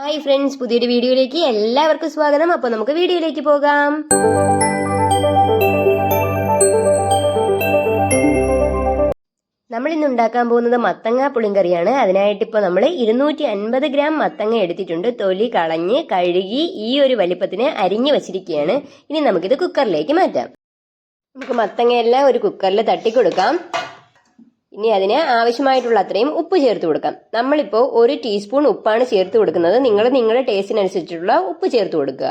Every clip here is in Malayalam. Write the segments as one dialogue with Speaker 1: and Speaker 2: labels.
Speaker 1: ഹായ് ഫ്രണ്ട്സ് പുതിയൊരു വീഡിയോയിലേക്ക് എല്ലാവർക്കും സ്വാഗതം. അപ്പൊ നമുക്ക് വീഡിയോയിലേക്ക് പോകാം. നമ്മൾ ഇന്ന് ഉണ്ടാക്കാൻ പോകുന്നത് മത്തങ്ങ പുളിങ്കറിയാണ്. അതിനായിട്ട് ഇപ്പോൾ നമ്മൾ ഇരുന്നൂറ്റി അൻപത് ഗ്രാം മത്തങ്ങ എടുത്തിട്ടുണ്ട്. തൊലി കളഞ്ഞ് കഴുകി ഈ ഒരു വലിപ്പത്തിന് അരിഞ്ഞു വച്ചിരിക്കുകയാണ്. ഇനി നമുക്കിത് കുക്കറിലേക്ക് മാറ്റാം. നമുക്ക് മത്തങ്ങയെല്ലാം ഒരു കുക്കറിൽ തട്ടിക്കൊടുക്കാം. ഇനി അതിന് ആവശ്യമായിട്ടുള്ള അത്രയും ഉപ്പ് ചേർത്ത് കൊടുക്കാം. നമ്മളിപ്പോൾ ഒരു ടീസ്പൂൺ ഉപ്പാണ് ചേർത്ത് കൊടുക്കുന്നത്. നിങ്ങൾ നിങ്ങളുടെ ടേസ്റ്റിനനുസരിച്ചുള്ള ഉപ്പ് ചേർത്ത് കൊടുക്കുക.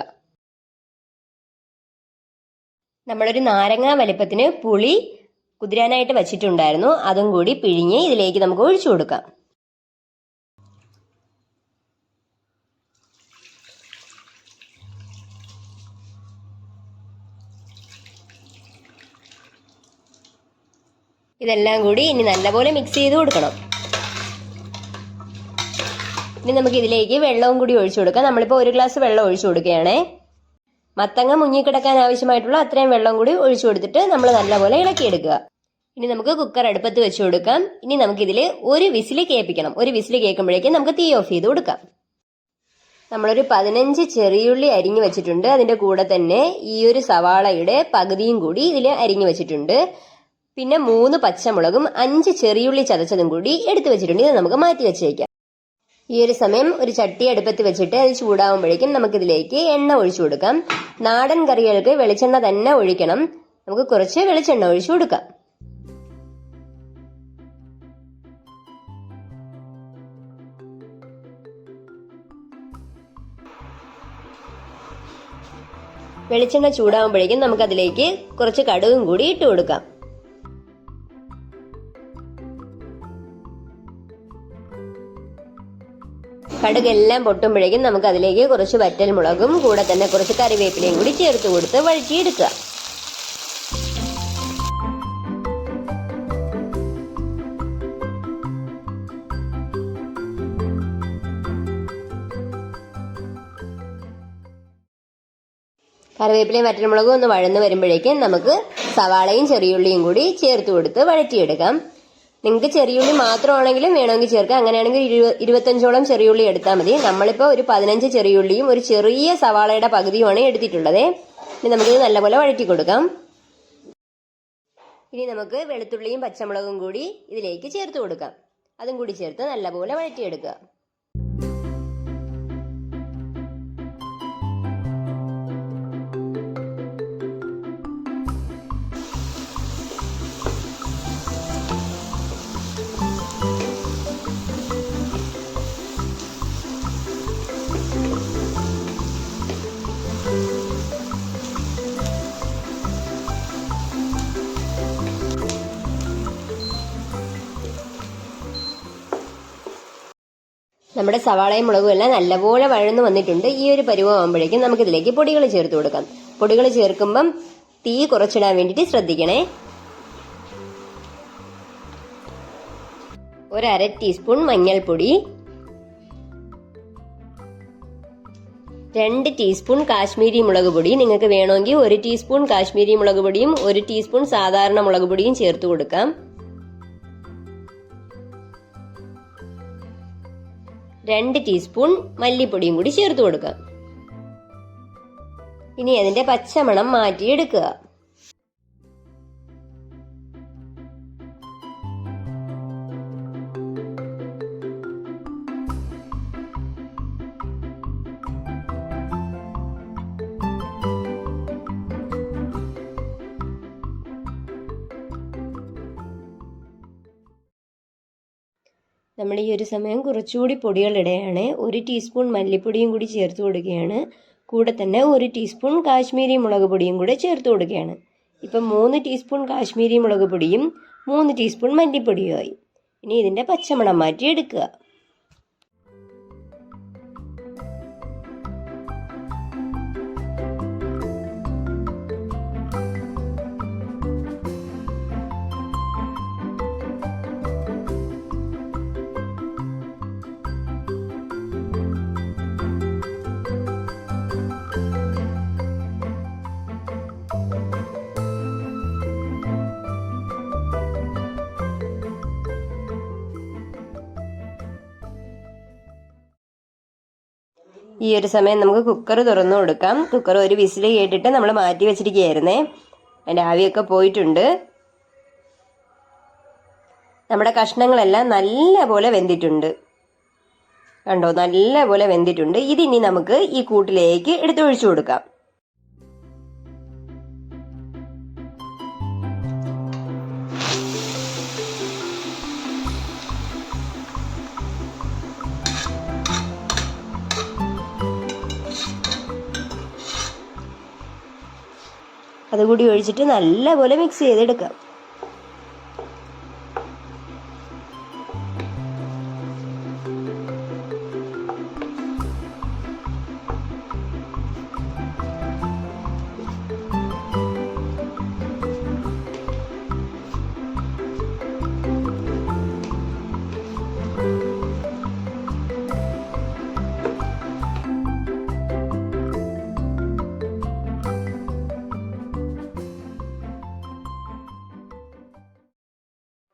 Speaker 1: നമ്മളൊരു നാരങ്ങ വലിപ്പത്തിന് പുളി കുതിരാനായിട്ട് വച്ചിട്ടുണ്ടായിരുന്നു. അതും കൂടി പിഴിഞ്ഞ് ഇതിലേക്ക് നമുക്ക് ഒഴിച്ചു കൊടുക്കാം. ഇതെല്ലാം കൂടി ഇനി നല്ലപോലെ മിക്സ് ചെയ്ത് കൊടുക്കണം. ഇനി നമുക്ക് ഇതിലേക്ക് വെള്ളവും കൂടി ഒഴിച്ചു കൊടുക്കാം. നമ്മളിപ്പോൾ ഒരു ഗ്ലാസ് വെള്ളം ഒഴിച്ചു കൊടുക്കുകയാണേ. മത്തങ്ങ മുങ്ങിക്കിടക്കാൻ ആവശ്യമായിട്ടുള്ള അത്രയും വെള്ളം കൂടി ഒഴിച്ചു കൊടുത്തിട്ട് നമ്മൾ നല്ലപോലെ ഇളക്കിയെടുക്കുക. ഇനി നമുക്ക് കുക്കർ അടുപ്പത്ത് വെച്ച് കൊടുക്കാം. ഇനി നമുക്കിതിൽ ഒരു വിസിൽ കേൾപ്പിക്കണം. ഒരു വിസിൽ കേൾക്കുമ്പോഴേക്കും നമുക്ക് തീ ഓഫ് ചെയ്ത് കൊടുക്കാം. നമ്മളൊരു പതിനഞ്ച് ചെറിയുള്ളി അരിഞ്ഞു വെച്ചിട്ടുണ്ട്. അതിന്റെ കൂടെ തന്നെ ഈ ഒരു സവാളയുടെ പകുതിയും കൂടി ഇതിൽ അരിഞ്ഞു വെച്ചിട്ടുണ്ട്. പിന്നെ മൂന്ന് പച്ചമുളകും അഞ്ച് ചെറിയുള്ളി ചതച്ചതും കൂടി എടുത്തു വെച്ചിട്ടുണ്ട്. ഇത് നമുക്ക് മാറ്റി വെച്ചേക്കാം. ഈ ഒരു സമയം ഒരു ചട്ടി അടുപ്പത്ത് വെച്ചിട്ട് അത് ചൂടാവുമ്പോഴേക്കും നമുക്കിതിലേക്ക് എണ്ണ ഒഴിച്ചു കൊടുക്കാം. നാടൻ കറികൾക്ക് വെളിച്ചെണ്ണ തന്നെ ഒഴിക്കണം. നമുക്ക് കുറച്ച് വെളിച്ചെണ്ണ ഒഴിച്ചു കൊടുക്കാം. വെളിച്ചെണ്ണ ചൂടാവുമ്പോഴേക്കും നമുക്കതിലേക്ക് കുറച്ച് കടുകും കൂടി ഇട്ട് കൊടുക്കാം. കടുകെല്ലാം പൊട്ടുമ്പോഴേക്കും നമുക്ക് അതിലേക്ക് കുറച്ച് വറ്റൽ മുളകും കൂടെ തന്നെ കുറച്ച് കറിവേപ്പിലയും കൂടി ചേർത്ത് കൊടുത്ത് വഴറ്റിയെടുക്കുക. കറിവേപ്പിലയും വറ്റൽമുളകും ഒന്ന് വഴന്ന് വരുമ്പോഴേക്കും നമുക്ക് സവാളയും ചെറിയുള്ളിയും കൂടി ചേർത്ത് കൊടുത്ത് വഴറ്റിയെടുക്കാം. നിങ്ങൾക്ക് ചെറിയുള്ളി മാത്രമാണെങ്കിലും വേണമെങ്കിൽ ചേർക്കാം. അങ്ങനെയാണെങ്കിൽ ഇരുപ ഇരുപത്തഞ്ചോളം ചെറിയുള്ളി എടുത്താൽ മതി. നമ്മളിപ്പോൾ ഒരു പതിനഞ്ച് ചെറിയുള്ളിയും ഒരു ചെറിയ സവാളയുടെ പകുതിയുമാണ് എടുത്തിട്ടുള്ളത്. ഇനി നമുക്കിത് നല്ലപോലെ വഴറ്റി കൊടുക്കാം. ഇനി നമുക്ക് വെളുത്തുള്ളിയും പച്ചമുളകും കൂടി ഇതിലേക്ക് ചേർത്ത് കൊടുക്കാം. അതും കൂടി ചേർത്ത് നല്ലപോലെ വഴറ്റിയെടുക്കുക. നമ്മുടെ സവാളയും മുളകും എല്ലാം നല്ലപോലെ വഴന്നു വന്നിട്ടുണ്ട്. ഈ ഒരു പരുവമാകുമ്പോഴേക്കും നമുക്ക് ഇതിലേക്ക് പൊടികൾ ചേർത്ത് കൊടുക്കാം. പൊടികൾ ചേർക്കുമ്പം തീ കുറച്ചിടാൻ വേണ്ടിയിട്ട് ശ്രദ്ധിക്കണേ. ഒരു അര ടീസ്പൂൺ മഞ്ഞൾപ്പൊടി. രണ്ട് ടീസ്പൂൺ കാശ്മീരി മുളക് പൊടി. നിങ്ങൾക്ക് വേണമെങ്കിൽ ഒരു ടീസ്പൂൺ കാശ്മീരി മുളക് പൊടിയും ഒരു ടീസ്പൂൺ സാധാരണ മുളക് പൊടിയും ചേർത്ത് കൊടുക്കാം. രണ്ട് ടീസ്പൂൺ മല്ലിപ്പൊടിയും കൂടി ചേർത്ത് കൊടുക്കുക. ഇനി അതിന്റെ പച്ചമണം മാറ്റിയെടുക്കുക. നമ്മൾ ഈ ഒരു സമയം കുറച്ചുകൂടി പൊടികൾ ഇടുകയാണ് ഒരു ടീസ്പൂൺ മല്ലിപ്പൊടിയും കൂടി ചേർത്ത് കൊടുക്കുകയാണ്. കൂടെ തന്നെ ഒരു ടീസ്പൂൺ കാശ്മീരി മുളക് പൊടിയും കൂടെ ചേർത്ത് കൊടുക്കുകയാണ്. ഇപ്പം മൂന്ന് ടീസ്പൂൺ കാശ്മീരി മുളക് പൊടിയും മൂന്ന് ടീസ്പൂൺ മല്ലിപ്പൊടിയുമായി. ഇനി ഇതിന്റെ പച്ചമണം മാറ്റി എടുക്കുക ഈ ഒരു സമയം നമുക്ക് കുക്കർ തുറന്നു കൊടുക്കാം. കുക്കർ ഒരു വിസിൽ കേട്ടിട്ട് നമ്മൾ മാറ്റി വെച്ചിരിക്കുകയായിരുന്നേ. അതിന്റെ ആവിയൊക്കെ പോയിട്ടുണ്ട്. നമ്മുടെ കഷ്ണങ്ങളെല്ലാം നല്ല പോലെ വെന്തിട്ടുണ്ട്. കണ്ടോ? നല്ല പോലെ വെന്തിട്ടുണ്ട്. ഇതിനി നമുക്ക് ഈ കൂട്ടിലേക്ക് എടുത്തൊഴിച്ചു കൊടുക്കാം. അതുകൂടി ഒഴിച്ചിട്ട് നല്ലപോലെ മിക്സ് ചെയ്തെടുക്കാം.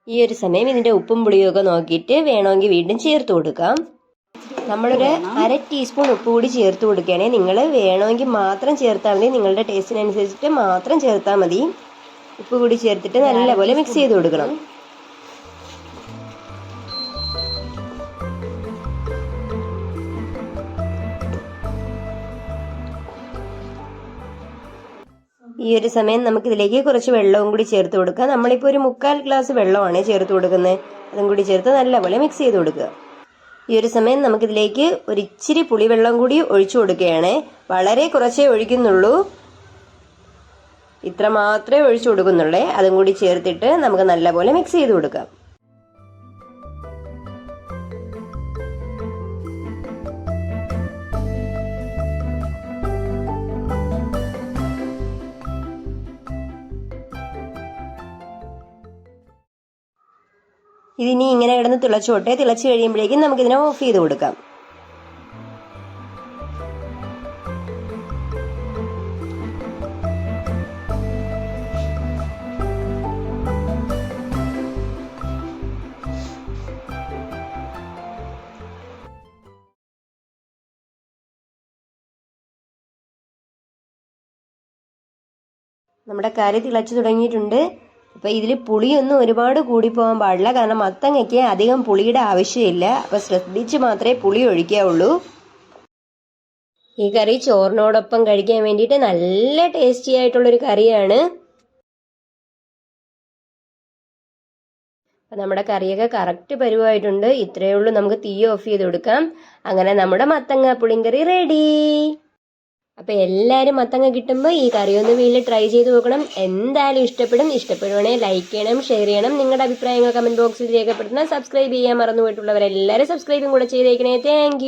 Speaker 1: ഈ ഒരു സമയം ഇതിന്റെ ഉപ്പും പുളിയും ഒക്കെ നോക്കിയിട്ട് വേണമെങ്കിൽ വീണ്ടും ചേർത്ത് കൊടുക്കാം. നമ്മളൊരു അര ടീസ്പൂൺ ഉപ്പ് കൂടി ചേർത്ത് കൊടുക്കുകയാണെങ്കിൽ നിങ്ങൾ വേണമെങ്കിൽ മാത്രം ചേർത്താൽ മതി. നിങ്ങളുടെ ടേസ്റ്റിനനുസരിച്ചിട്ട് മാത്രം ചേർത്താൽ മതി. ഉപ്പ് കൂടി ചേർത്തിട്ട് നല്ലപോലെ മിക്സ് ചെയ്ത് കൊടുക്കണം. ഒരു സമയം നമുക്ക് ഇതിലേക്ക് കുറച്ച് വെള്ളവും കൂടി ചേർത്ത് കൊടുക്കുക. നമ്മളിപ്പോൾ ഒരു മുക്കാൽ ഗ്ലാസ് വെള്ളമാണ് ചേർത്ത് കൊടുക്കുന്നത്. അതും കൂടി ചേർത്ത് നല്ലപോലെ മിക്സ് ചെയ്ത് കൊടുക്കുക. ഈ ഒരു സമയം നമുക്കിതിലേക്ക് ഒരു ഇച്ചിരി പുളിവെള്ളം കൂടി ഒഴിച്ചു കൊടുക്കുകയാണ്. വളരെ കുറച്ചേ ഒഴിക്കുന്നുള്ളൂ. ഇത്ര മാത്രമേ ഒഴിച്ചു കൊടുക്കുന്നുള്ളേ. അതും കൂടി ചേർത്തിട്ട് നമുക്ക് നല്ലപോലെ മിക്സ് ചെയ്ത് കൊടുക്കാം. ഇതിനി ഇങ്ങനെ കിടന്ന് തിളച്ചോട്ടെ തിളച്ച് കഴിയുമ്പോഴേക്കും നമുക്കിതിനെ ഓഫ് ചെയ്ത് കൊടുക്കാം. നമ്മുടെ കറി തിളച്ചു തുടങ്ങിയിട്ടുണ്ട്. അപ്പൊ ഇതിൽ പുളിയൊന്നും ഒരുപാട് കൂടി പോകാൻ പാടില്ല. കാരണം മത്തങ്ങയ്ക്ക് അധികം പുളിയുടെ ആവശ്യമില്ല. അപ്പൊ ശ്രദ്ധിച്ച് മാത്രമേ പുളി ഒഴിക്കാവുള്ളൂ. ഈ കറി ചോറിനോടൊപ്പം കഴിക്കാൻ വേണ്ടിയിട്ട് നല്ല ടേസ്റ്റി ആയിട്ടുള്ളൊരു കറിയാണ്. അപ്പൊ നമ്മുടെ കറിയൊക്കെ കറക്റ്റ് പരുവായിട്ടുണ്ട്. ഇത്രയേ ഉള്ളൂ. നമുക്ക് തീ ഓഫ് ചെയ്ത് കൊടുക്കാം അങ്ങനെ നമ്മുടെ മത്തങ്ങ പുളിങ്കറി റെഡി അപ്പൊ എല്ലാരും മത്തങ്ങ കിട്ടുമ്പോൾ ഈ കറി ഒന്ന് വീട്ടിൽ ട്രൈ ചെയ്ത് നോക്കണം. എന്തായാലും ഇഷ്ടപ്പെടും. ഇഷ്ടപ്പെടുവാണെങ്കിൽ ലൈക്ക് ചെയ്യണം ഷെയർ ചെയ്യണം. നിങ്ങളുടെ അഭിപ്രായങ്ങൾ കമന്റ് ബോക്സിൽ രേഖപ്പെടുത്തണം സബ്സ്ക്രൈബ് ചെയ്യാൻ മറന്നു പോയിട്ടുള്ളവരെല്ലാവരും സബ്സ്ക്രൈബും കൂടെ ചെയ്തേക്കണേ. താങ്ക്